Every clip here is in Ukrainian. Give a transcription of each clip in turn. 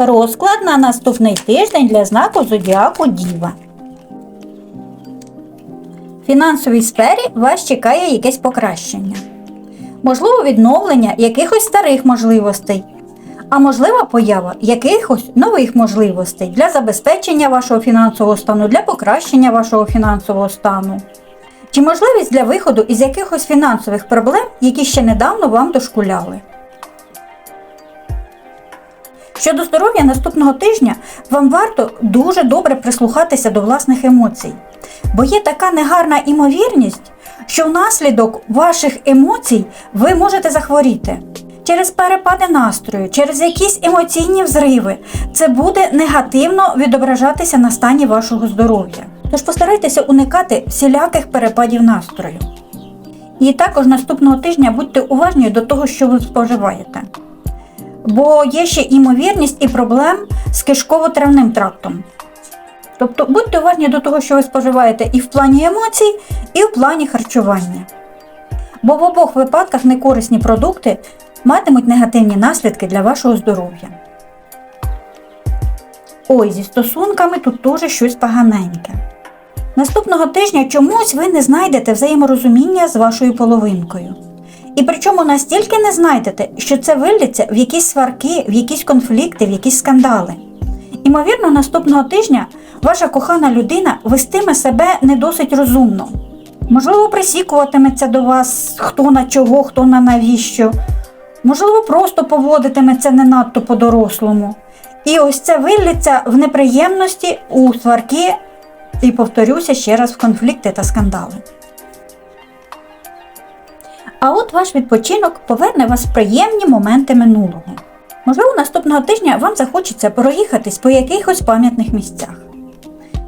Розклад на наступний тиждень для знаку Зодіаку Діва. В фінансовій сфері вас чекає якесь покращення. Можливо, відновлення якихось старих можливостей, а можлива поява якихось нових можливостей для забезпечення вашого фінансового стану, для покращення вашого фінансового стану. Чи можливість для виходу із якихось фінансових проблем, які ще недавно вам дошкуляли. Щодо здоров'я наступного тижня, вам варто дуже добре прислухатися до власних емоцій, бо є така негарна імовірність, що внаслідок ваших емоцій ви можете захворіти. Через перепади настрою, через якісь емоційні взриви, це буде негативно відображатися на стані вашого здоров'я. Тож постарайтеся уникати всіляких перепадів настрою. І також наступного тижня будьте уважні до того, що ви споживаєте бо є ще імовірність і проблем з кишково-травним трактом. Тобто будьте уважні до того, що ви споживаєте і в плані емоцій, і в плані харчування. Бо в обох випадках некорисні продукти матимуть негативні наслідки для вашого здоров'я. Ой, зі стосунками тут теж щось поганеньке. Наступного тижня чомусь ви не знайдете взаєморозуміння з вашою половинкою. І причому настільки не знайдете, що це виллється в якісь сварки, в якісь конфлікти, в якісь скандали. Імовірно, наступного тижня ваша кохана людина вестиме себе не досить розумно. Можливо, присікуватиметься до вас хто на чого, хто на навіщо. Можливо, просто поводитиметься не надто по-дорослому. І ось це виллється в неприємності у сварки і повторюся ще раз в конфлікти та скандали. А от ваш відпочинок поверне вас в приємні моменти минулого. Можливо, наступного тижня вам захочеться проїхатись по якихось пам'ятних місцях.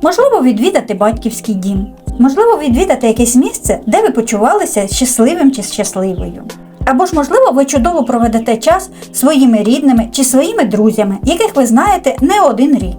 Можливо, відвідати батьківський дім. Можливо, відвідати якесь місце, де ви почувалися щасливим чи щасливою. Або ж, можливо, ви чудово проведете час своїми рідними чи своїми друзями, яких ви знаєте не один рік.